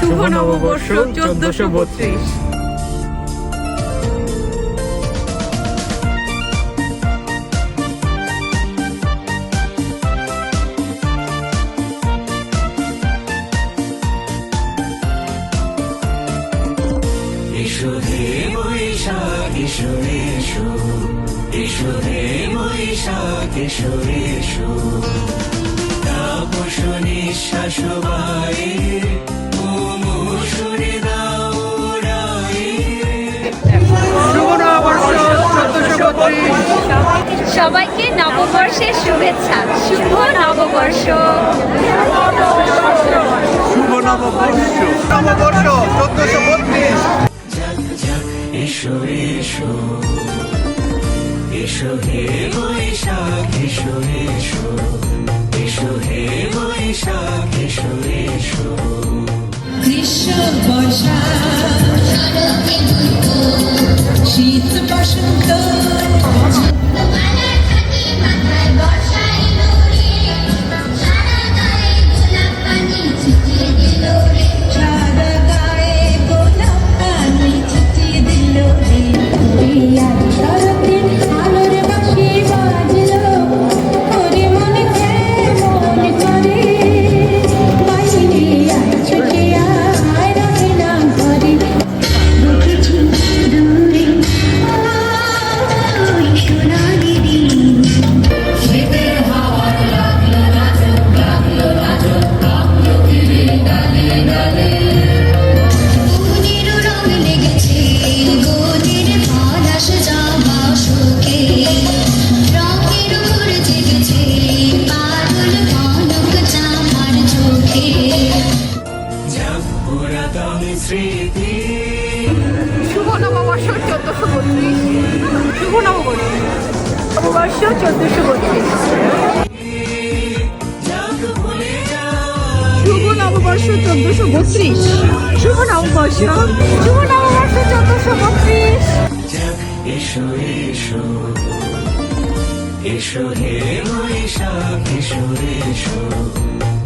শুভ নববর্ষ চোদ্দশো বত্রিশ। এসো হে বৈশাখ এসো এসো। এসো হে বৈশাখ সবাইকে নববর্ষের শুভেচ্ছা শুভ নববর্ষ। শুভ নববর্ষ। নববর্ষ চোদ্দশো বত্রিশ। যাক যাক এসো এসো। এসো হে বৈশাখ এসো এসো। এসো হে বৈশাখ এসো শীত বসন্ত শুভ নববর্ষ চোদ্দশো বত্রিশ শুভ নববর্ষ নববর্ষ চোদ্দশো বত্রিশ শুভ নববর্ষ শুভ নববর্ষ চোদ্দশো বত্রিশ এসো এসো এসো হে বৈশাখ এসো এসো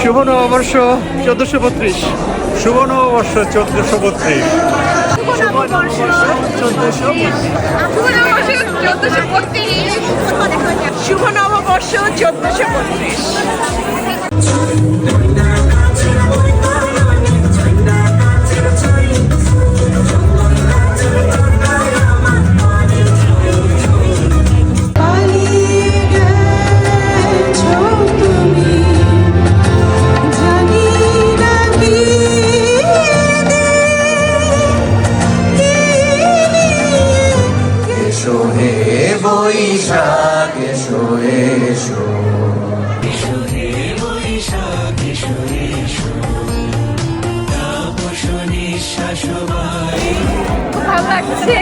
শুভ নববর্ষ চোদ্দশো বত্রিশ। শুভ নববর্ষ চোদ্দশো বত্রিশ। শুভ নববর্ষ চোদ্দশো চোদ্দশো বত্রিশ। বৈশাখ এসো এসো। ভালো লাগছে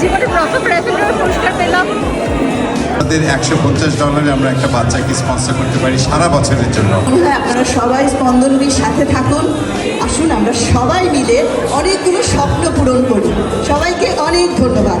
জীবনে প্রথম পুরস্কার পেলাম। আমাদের একশো পঞ্চাশ ডলারে আমরা একটা বাচ্চাকে স্পন্সর করতে পারি সারা বছরের জন্য। হ্যাঁ আপনারা সবাই স্পন্দনবির সাথে থাকুন। আসুন আমরা সবাই মিলে অনেকগুলো স্বপ্ন পূরণ করি। সবাইকে অনেক ধন্যবাদ।